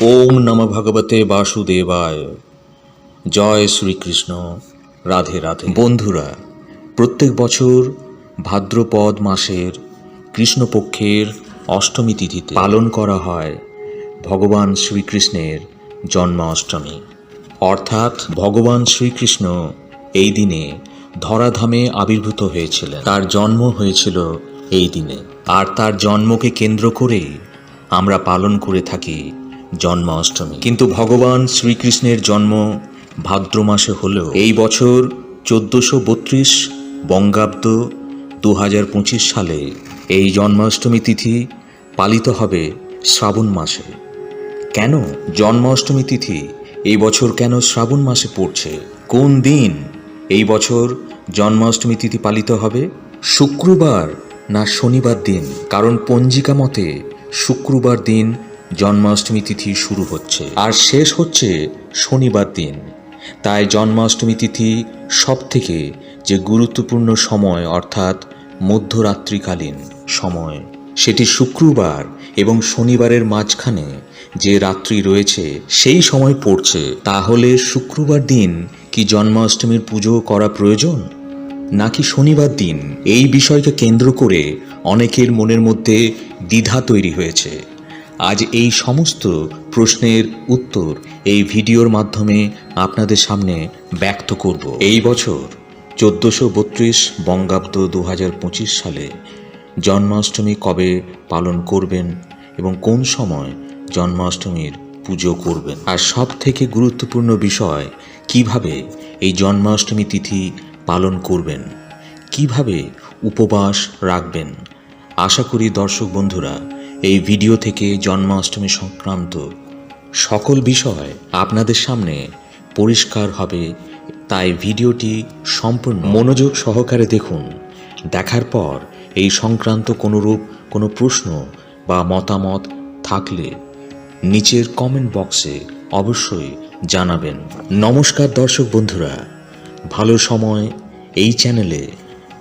ওম নম ভগবতে বাসুদেবায়। জয় শ্রীকৃষ্ণ। রাধে রাধে। বন্ধুরা, প্রত্যেক বছর ভাদ্রপদ মাসের কৃষ্ণপক্ষের অষ্টমী তিথিতে পালন করা হয় ভগবান শ্রীকৃষ্ণের জন্মাষ্টমী। অর্থাৎ ভগবান শ্রীকৃষ্ণ এই দিনে ধরাধামে আবির্ভূত হয়েছিলেন। তার জন্ম হয়েছিল এই দিনে। আর তার জন্মকে কেন্দ্র করেই আমরা পালন করে থাকি জন্মাষ্টমী। কিন্তু ভগবান শ্রীকৃষ্ণের জন্ম ভাদ্র মাসে হলেও এই বছর চোদ্দশো বত্রিশ বঙ্গাব্দ দু হাজার পঁচিশ সালে এই জন্মাষ্টমী তিথি পালিত হবে শ্রাবণ মাসে। কেন জন্মাষ্টমী তিথি? এই বছর কেন শ্রাবণ মাসে পড়ছে? কোন দিন এই বছর জন্মাষ্টমী তিথি পালিত হবে? শুক্রবার না শনিবার দিন? কারণ পঞ্জিকা মতে শুক্রবার দিন জন্মাষ্টমী তিথি শুরু হচ্ছে। আর শেষ হচ্ছে শনিবার দিন। তাই জন্মাষ্টমী তিথি সব থেকে যে গুরুত্বপূর্ণ সময়, অর্থাৎ মধ্যরাত্রিকালীন সময়। সেটি শুক্রবার এবং শনিবারের মাঝখানে যে রাত্রি রয়েছে, সেই সময় পড়ছে। তাহলে শুক্রবার দিন কি জন্মাষ্টমীর পুজো করা প্রয়োজন? নাকি শনিবার দিন? এই বিষয়কে কেন্দ্র করে অনেকের মনের মধ্যে দ্বিধা তৈরি হয়েছে। আজ এই সমস্ত প্রশ্নের উত্তর এই ভিডিওর মাধ্যমে আপনাদের সামনে ব্যক্ত করব। এই বছর চোদ্দোশো বত্রিশ বঙ্গাব্দ দু পঁচিশ সালে জন্মাষ্টমী কবে পালন করবেন এবং কোন সময় জন্মাষ্টমীর পুজো করবেন? আর সব থেকে গুরুত্বপূর্ণ বিষয়, কীভাবে এই জন্মাষ্টমী তিথি পালন করবেন? কীভাবে উপবাস রাখবেন? আশা করি দর্শক বন্ধুরা এই ভিডিও থেকে জন্মাষ্টমী সংক্রান্ত সকল বিষয় আপনাদের সামনে পরিষ্কার হবে। তাই ভিডিওটি সম্পূর্ণ মনোযোগ সহকারে দেখুন। দেখার পর এই সংক্রান্ত কোনোরূপ কোনো প্রশ্ন বা মতামত থাকলে নিচের কমেন্ট বক্সে অবশ্যই জানাবেন। নমস্কার দর্শক বন্ধুরা, ভালো সময় এই চ্যানেলে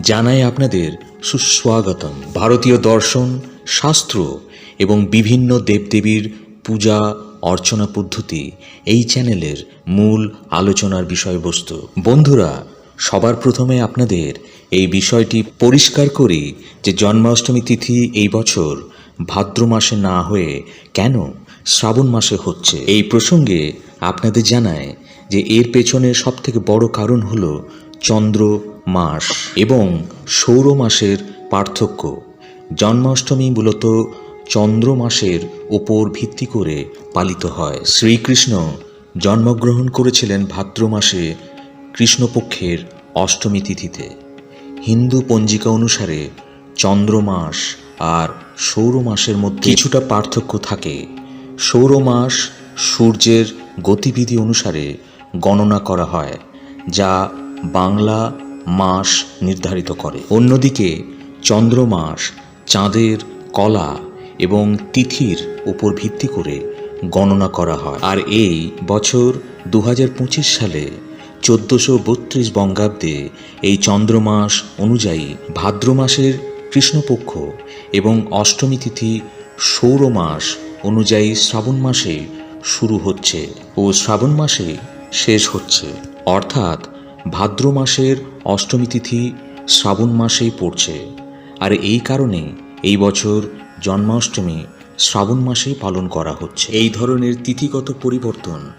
জানাই আপনাদের সুস্বাগতম। ভারতীয় দর্শন শাস্ত্র এবং বিভিন্ন দেবদেবীর পূজা, অর্চনা পদ্ধতি এই চ্যানেলের মূল আলোচনার বিষয়বস্তু। বন্ধুরা, সবার প্রথমে আপনাদের এই বিষয়টি পরিষ্কার করি যে জন্মাষ্টমী তিথি এই বছর ভাদ্র মাসে না হয়ে কেন শ্রাবণ মাসে হচ্ছে। এই প্রসঙ্গে আপনাদের জানায় যে এর পেছনে সবথেকে বড় কারণ হল চন্দ্র মাস এবং সৌর মাসের পার্থক্য। জন্মাষ্টমী মূলত চন্দ্র মাসের ওপর ভিত্তি করে পালিত হয়। শ্রীকৃষ্ণ জন্মগ্রহণ করেছিলেন ভাদ্র মাসে কৃষ্ণপক্ষের অষ্টমী তিথিতে। হিন্দু পঞ্জিকা অনুসারে চন্দ্র মাস আর সৌর মাসের মধ্যে কিছুটা পার্থক্য থাকে। সৌর মাস সূর্যের গতিবিধি অনুসারে গণনা করা হয়, যা বাংলা মাস নির্ধারিত করে। অন্যদিকে চন্দ্র মাস চাঁদের কলা এবং তিথির উপর ভিত্তি করে গণনা করা হয়। আর এই বছর দু হাজার পঁচিশ সালে চোদ্দোশো বত্রিশ বঙ্গাব্দে এই চন্দ্রমাস অনুযায়ী ভাদ্র মাসের কৃষ্ণপক্ষ এবং অষ্টমী তিথি সৌর মাস অনুযায়ী শ্রাবণ মাসে শুরু হচ্ছে ও শ্রাবণ মাসে শেষ হচ্ছে। অর্থাৎ ভাদ্র মাসের অষ্টমী তিথি শ্রাবণ মাসেই পড়ছে। আর এই কারণে এই বছর জন্মাষ্টমী শ্রাবণ মাসেই পালন করা হচ্ছে। এই ধরনের তিথিগত পরিবর্তন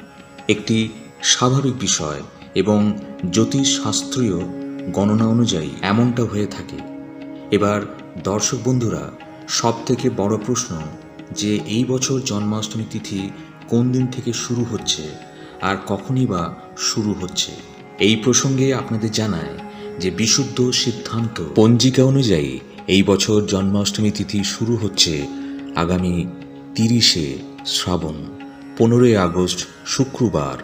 একটি স্বাভাবিক বিষয় এবং জ্যোতিষশাস্ত্রীয় গণনা অনুযায়ী এমনটা হয়ে থাকে। এবার দর্শক বন্ধুরা সব থেকে বড় প্রশ্ন যে এই বছর জন্মাষ্টমী তিথি কোন দিন থেকে শুরু হচ্ছে আর কখনই বা শুরু হচ্ছে? এই প্রসঙ্গে আপনাদের জানায় যে বিশুদ্ধ সিদ্ধান্ত পঞ্জিকা অনুযায়ী এই বছর জন্মাষ্টমী তিথি শুরু হচ্ছে আগামী তিরিশে শ্রাবণ, পনেরোই আগস্ট, শুক্রবার,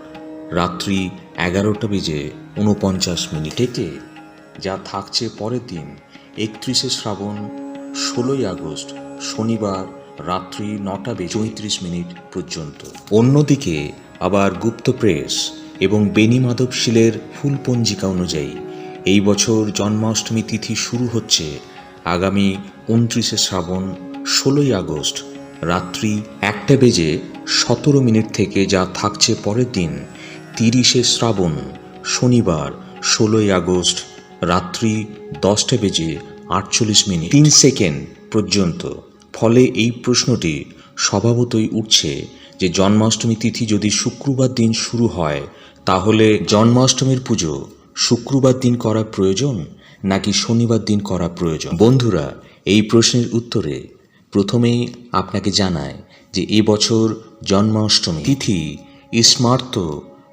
রাত্রি এগারোটা বেজে উনপঞ্চাশ মিনিট থেকে যা থাকছে পরের দিন, একত্রিশে শ্রাবণ, ষোলোই আগস্ট, শনিবার, রাত্রি নটা বেজে চৌত্রিশ মিনিট পর্যন্ত। অন্যদিকে আবার গুপ্ত প্রেস এবং বেনি মাধবশীলের ফুল পঞ্জিকা অনুযায়ী এই বছর জন্মাষ্টমী তিথি শুরু হচ্ছে আগামী উনত্রিশে শ্রাবণ, ষোলোই আগস্ট, রাত্রি একটা বেজে সতেরো মিনিট থেকে যা থাকছে পরের দিন, তিরিশে শ্রাবণ, শনিবার, ষোলোই আগস্ট, রাত্রি দশটা বেজে আটচল্লিশ মিনিট। তিন সেকেন্ড পর্যন্ত। ফলে এই প্রশ্নটি স্বভাবতই উঠছে যে জন্মাষ্টমী তিথি যদি শুক্রবার দিন শুরু হয়, তাহলে জন্মাষ্টমীর পুজো শুক্রবার দিন করা প্রয়োজন? নাকি শনিবার দিন করা প্রয়োজন? বন্ধুরা, এই প্রশ্নের উত্তরে প্রথমেই আপনাকে জানায় যে এবছর জন্মাষ্টমী। তিথি স্মার্ত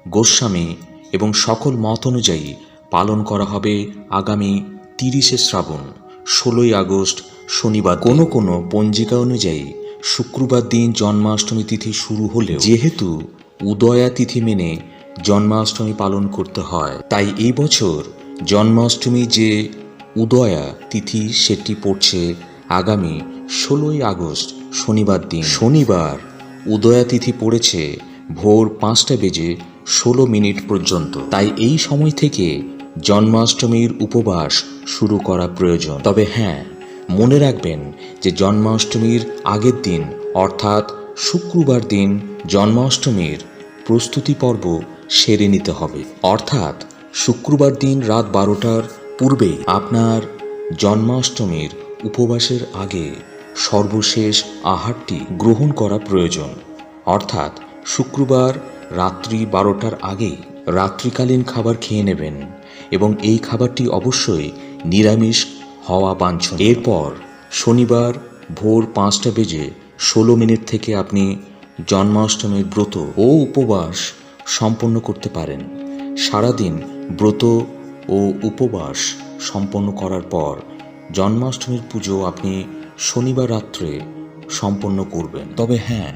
গোস্বামী এবং সকল মত অনুযায়ী পালন করা হবে আগামী তিরিশে শ্রাবণ, ষোলোই আগস্ট, শনিবার কোনো কোনো পঞ্জিকা অনুযায়ী শুক্রবার দিন জন্মাষ্টমী তিথি শুরু হলেও যেহেতু উদয়া তিথি মেনে জন্মাষ্টমী পালন করতে হয়, তাই এই বছর জন্মাষ্টমী যে উদয়া তিথি সেটি পড়ছে আগামী ষোলোই আগস্ট, শনিবার দিন। শনিবার উদয়া তিথি পড়েছে ভোর পাঁচটা বেজে ষোলো মিনিট পর্যন্ত। তাই এই সময় থেকে জন্মাষ্টমীর উপবাস শুরু করা প্রয়োজন। তবে হ্যাঁ মনে রাখবেন যে জন্মাষ্টমীর আগের দিন, অর্থাৎ শুক্রবার দিন, জন্মাষ্টমীর প্রস্তুতি পর্ব সেরে নিতে হবে। অর্থাৎ শুক্রবার দিন রাত বারোটার পূর্বে আপনার জন্মাষ্টমীর উপবাসের আগে সর্বশেষ আহারটি গ্রহণ করা প্রয়োজন। অর্থাৎ শুক্রবার রাত্রি বারোটার আগে রাত্রিকালীন খাবার খেয়ে নেবেন এবং এই খাবারটি অবশ্যই নিরামিষ হওয়া বাঞ্ছন এরপর শনিবার ভোর পাঁচটা বেজে ষোলো মিনিট থেকে আপনি জন্মাষ্টমীর ব্রত ও উপবাস সম্পন্ন করতে পারেন। সারাদিন ব্রত ও উপবাস সম্পন্ন করার পর জন্মাষ্টমীর পুজো আপনি শনিবার রাত্রে সম্পন্ন করবেন। তবে হ্যাঁ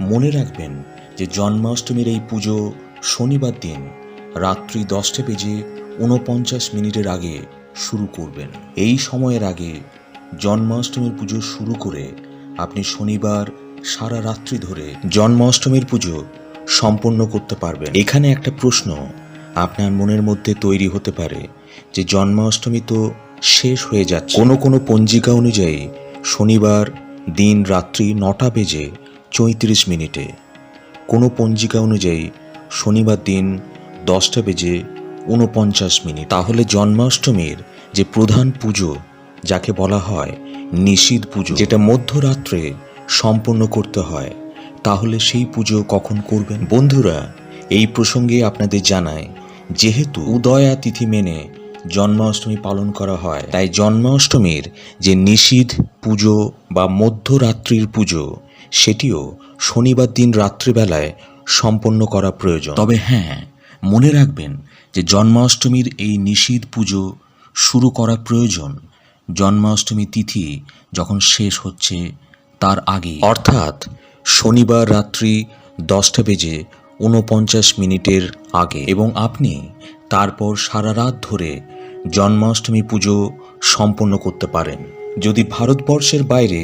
মনে রাখবেন যে জন্মাষ্টমীর এই পুজো শনিবার দিন রাত্রি দশটা বেজে ঊনপঞ্চাশ মিনিটের আগে শুরু করবেন। এই সময়ের আগে জন্মাষ্টমীর পুজো শুরু করে আপনি শনিবার সারা রাত্রি ধরে জন্মাষ্টমীর পুজো সম্পন্ন করতে পারবেন। এখানে একটা প্রশ্ন আপনার মনের মধ্যে তৈরি হতে পারে যে জন্মাষ্টমী তো শেষ হয়ে যাচ্ছে। কোনো কোনো পঞ্জিকা অনুযায়ী শনিবার দিন রাত্রি নটা বেজে চৈত্রিশ মিনিটে। কোনো পঞ্জিকা অনুযায়ী শনিবার দিন দশটা বেজে ঊনপঞ্চাশ মিনিট। তাহলে জন্মাষ্টমীর যে প্রধান পুজো, যাকে বলা হয় নিশীদ পুজো, যেটা মধ্যরাত্রে সম্পন্ন করতে হয়, তাহলে সেই পুজো কখন করবেন? বন্ধুরা, এই প্রসঙ্গে আপনাদের জানায় যেহেতু উদয়া তিথি মেনে জন্মাষ্টমী পালন করা হয়, তাই জন্মাষ্টমীর যে নিশীধ পুজো বা মধ্যরাত্রির পুজো, সেটিও শনিবার দিন রাত্রিবেলায় সম্পন্ন করা প্রয়োজন। তবে হ্যাঁ মনে রাখবেন যে জন্মাষ্টমীর এই নিশীধ পুজো শুরু করা প্রয়োজন। জন্মাষ্টমী তিথি যখন শেষ হচ্ছে, তার আগে অর্থাৎ শনিবার রাত্রি দশটা বেজে ঊনপঞ্চাশ মিনিটের আগে এবং আপনি তারপর সারা রাত ধরে জন্মাষ্টমী পুজো সম্পন্ন করতে পারেন। যদি ভারতবর্ষের বাইরে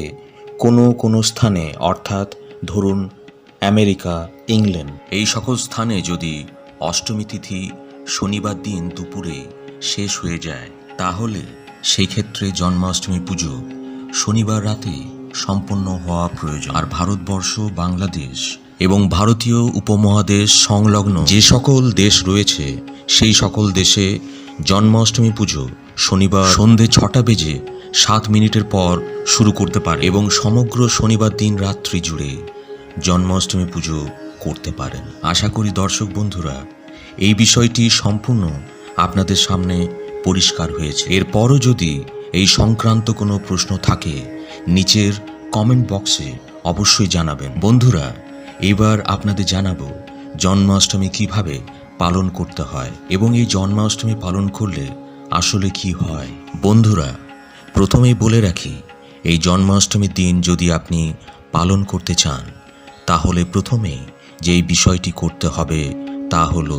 কোনো কোনো স্থানে, অর্থাৎ ধরুন আমেরিকা, ইংল্যান্ড, এই সকল স্থানে যদি অষ্টমী তিথি শনিবার দিন দুপুরে শেষ হয়ে যায়, তাহলে সেই ক্ষেত্রে জন্মাষ্টমী পুজো শনিবার রাতে সম্পন্ন হওয়া প্রয়োজন। আর ভারতবর্ষ, বাংলাদেশ এবং ভারতীয় উপমহাদেশ সংলগ্ন যে সকল দেশ রয়েছে, সেই সকল দেশে জন্মাষ্টমী পুজো শনিবার সন্ধে ছটা বেজে সাত মিনিটের পর শুরু করতে পারে এবং সমগ্র শনিবার দিন রাত্রি জুড়ে জন্মাষ্টমী পুজো করতে পারেন। আশা করি দর্শক বন্ধুরা, এই বিষয়টি সম্পূর্ণ আপনাদের সামনে পরিষ্কার হয়েছে। এরপরও যদি এই সংক্রান্ত কোনো প্রশ্ন থাকে, নিচের কমেন্ট বক্সে অবশ্যই জানাবেন। বন্ধুরা এবার আপনাদের জানাব জন্মাষ্টমী কীভাবে পালন করতে হয় এবং এই জন্মাষ্টমী পালন করলে আসলে কি হয়। বন্ধুরা, প্রথমেই বলে রাখি, এই জন্মাষ্টমীর দিন যদি আপনি পালন করতে চান, তাহলে প্রথমে যেই বিষয়টি করতে হবে তা হল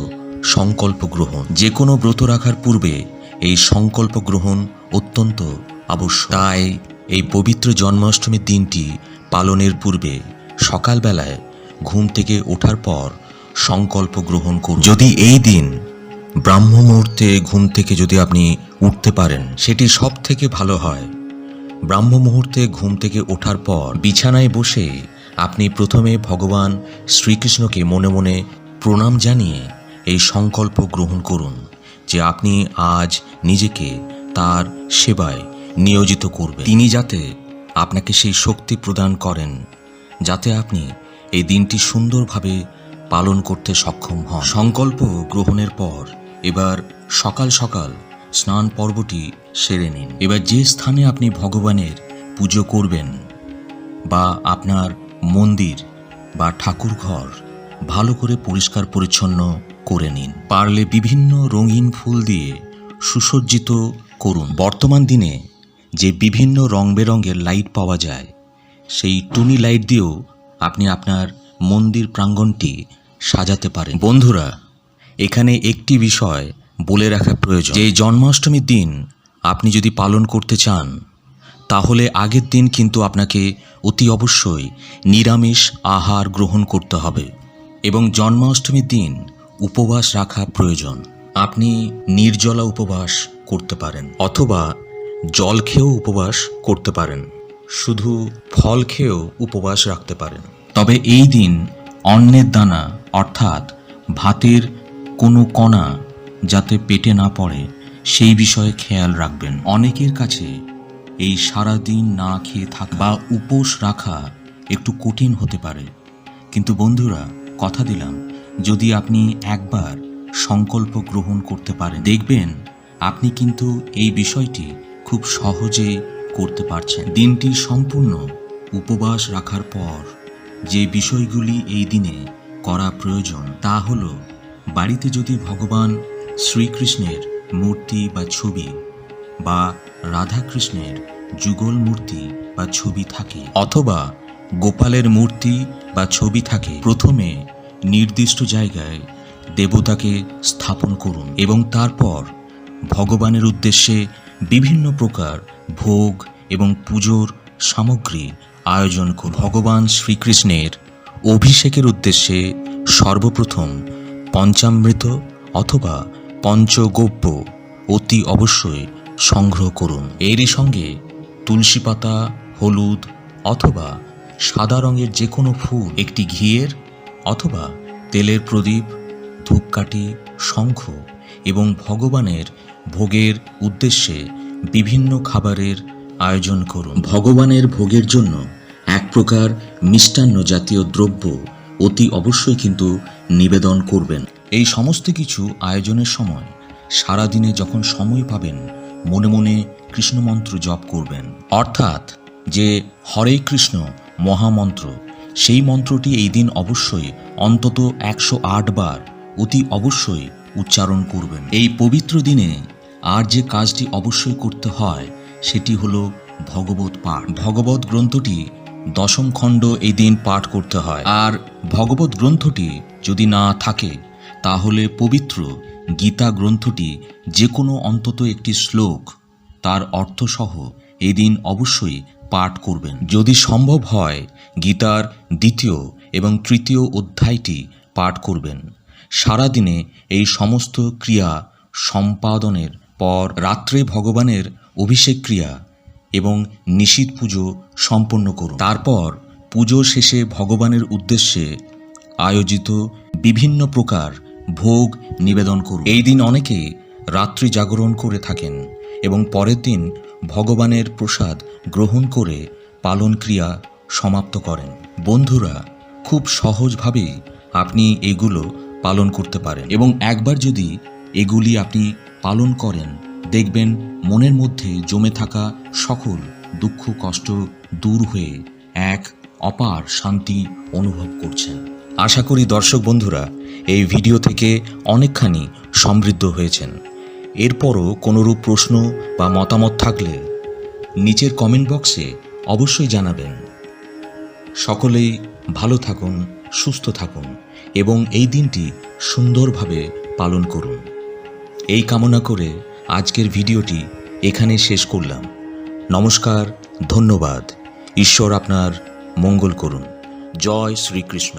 সংকল্প গ্রহণ। যে কোনো ব্রত রাখার পূর্বে এই সংকল্প গ্রহণ অত্যন্ত আবশ্যক। তাই এই পবিত্র জন্মাষ্টমীর দিনটি পালনের পূর্বে সকালবেলায় ঘুম থেকে ওঠার পর সংকল্প গ্রহণ করুন। যদি এই দিন ব্রাহ্ম মুহূর্তে ঘুম থেকে যদি আপনি উঠতে পারেন, সেটি সব থেকে ভালো হয়। ব্রাহ্ম মুহূর্তে ঘুম থেকে ওঠার পর বিছানায় বসে আপনি প্রথমে ভগবান শ্রীকৃষ্ণকে মনে মনে প্রণাম জানিয়ে এই সংকল্প গ্রহণ করুন যে আপনি আজ নিজেকে তার সেবায় নিয়োজিত করবেন। তিনি যাতে আপনাকে সেই শক্তি প্রদান করেন, যাতে আপনি এই দিনটি সুন্দরভাবে পালন করতে সক্ষম হন। সংকল্প গ্রহণের পর এবার সকাল সকাল স্নান পর্বটি সেরে নিন। এবার যে স্থানে আপনি ভগবানের পুজো করবেন বা আপনার মন্দির বা ঠাকুর ঘর ভালো করে পরিষ্কার পরিচ্ছন্ন করে নিন। পারলে বিভিন্ন রঙিন ফুল দিয়ে সুসজ্জিত করুন। বর্তমান দিনে যে বিভিন্ন রং বেরঙের লাইট পাওয়া যায়, সেই টুনি লাইট দিয়েও আপনি আপনার মন্দির প্রাঙ্গণটি সাজাতে পারেন। বন্ধুরা, এখানে একটি বিষয় বলে রাখা প্রয়োজন। যে জন্মাষ্টমীর দিন আপনি যদি পালন করতে চান, তাহলে আগের দিন কিন্তু আপনাকে অতি অবশ্যই নিরামিষ আহার গ্রহণ করতে হবে এবং জন্মাষ্টমীর দিন উপবাস রাখা প্রয়োজন। আপনি নির্জলা উপবাস করতে পারেন অথবা জল খেয়েও উপবাস করতে পারেন। শুধু ফল খেয়েও উপবাস রাখতে পারেন। তবে এই দিন অন্নের দানা, অর্থাৎ ভাতের কোনো কণা যাতে পেটে না পড়ে, সেই বিষয়ে খেয়াল রাখবেন। অনেকের কাছে এই সারা দিন না খেয়ে থাক বা উপোস রাখা একটু কঠিন হতে পারে। কিন্তু বন্ধুরা, কথা দিলাম, যদি আপনি একবার সংকল্প গ্রহণ করতে পারেন, দেখবেন আপনি কিন্তু এই বিষয়টি খুব সহজে করতে পারছেন। দিনটি সম্পূর্ণ উপবাস রাখার পর যে বিষয়গুলি এই দিনে করা প্রয়োজন তা হল, বাড়িতে যদি ভগবান শ্রীকৃষ্ণের মূর্তি বা ছবি বা রাধাকৃষ্ণের যুগল মূর্তি বা ছবি থাকে অথবা গোপালের মূর্তি বা ছবি থাকে, প্রথমে নির্দিষ্ট জায়গায় দেবতাকে স্থাপন করুন এবং তারপর ভগবানের উদ্দেশ্যে বিভিন্ন প্রকার ভোগ এবং পুজোর সামগ্রী আয়োজন ভগবান শ্রীকৃষ্ণের অভিষেকের উদ্দেশ্যে সর্বপ্রথম পঞ্চামৃত অথবা পঞ্চগব্য অতি অবশ্যই সংগ্রহ করুন। এরই সঙ্গে তুলসী পাতা, হলুদ অথবা সাদা রঙের যে কোনো ফুল, একটি ঘিয়ের অথবা তেলের প্রদীপ, ধূপকাঠি, শঙ্খ এবং ভগবানের ভোগের উদ্দেশ্যে বিভিন্ন খাবারের আয়োজন করুন। ভগবানের ভোগের জন্য এক প্রকার মিষ্টান্ন জাতীয় দ্রব্য অতি অবশ্যই কিন্তু নিবেদন করবেন। এই সমস্ত কিছু আয়োজনের সময় সারাদিনে যখন সময় পাবেন, মনে মনে কৃষ্ণমন্ত্র জপ করবেন। অর্থাৎ যে হরে কৃষ্ণ মহামন্ত্র, সেই মন্ত্রটি এই দিন অবশ্যই অন্তত একশো আট বার অতি অবশ্যই উচ্চারণ করবেন। এই পবিত্র দিনে আর যে কাজটি অবশ্যই করতে হয় সেটি হলো ভগবত পাঠ। ভগবত গ্রন্থটি দশম খণ্ড এই দিন পাঠ করতে হয়। আর ভগবত গ্রন্থটি যদি না থাকে, তাহলে পবিত্র গীতা গ্রন্থটি যে কোনো অন্তত একটি শ্লোক তার অর্থসহ এদিন অবশ্যই পাঠ করবেন। যদি সম্ভব হয়, গীতার দ্বিতীয় এবং তৃতীয় অধ্যায়টি পাঠ করবেন। সারাদিনে এই সমস্ত ক্রিয়া সম্পাদনের পর রাত্রে ভগবানের অভিষেক ক্রিয়া এবং নিশীত পুজো সম্পন্ন করুন। তারপর পুজো শেষে ভগবানের উদ্দেশ্যে আয়োজিত বিভিন্ন প্রকার ভোগ নিবেদন করুন। এই দিন অনেকে রাত্রি জাগরণ করে থাকেন এবং পরের দিন ভগবানের প্রসাদ গ্রহণ করে পালন ক্রিয়া সমাপ্ত করেন। বন্ধুরা, খুব সহজভাবেই আপনি এগুলো পালন করতে পারেন এবং একবার যদি এগুলি আপনি পালন করেন দেখবেন মনের মধ্যে জমে থাকা সকল দুঃখ, কষ্ট দূর হয়ে এক অপার শান্তি অনুভব করছেন। আশা করি দর্শক বন্ধুরা, এই ভিডিও থেকে অনেকখানি সমৃদ্ধ হয়েছেন। এরপরও কোনোরূপ প্রশ্ন বা মতামত থাকলে নিচের কমেন্ট বক্সে অবশ্যই জানাবেন। সকলেই ভালো থাকুন, সুস্থ থাকুন এবং এই দিনটি সুন্দরভাবে পালন করুন। এই কামনা করে আজকের ভিডিওটি এখানে শেষ করলাম। নমস্কার ধন্যবাদ। ঈশ্বর আপনার মঙ্গল করুন। জয় শ্রীকৃষ্ণ।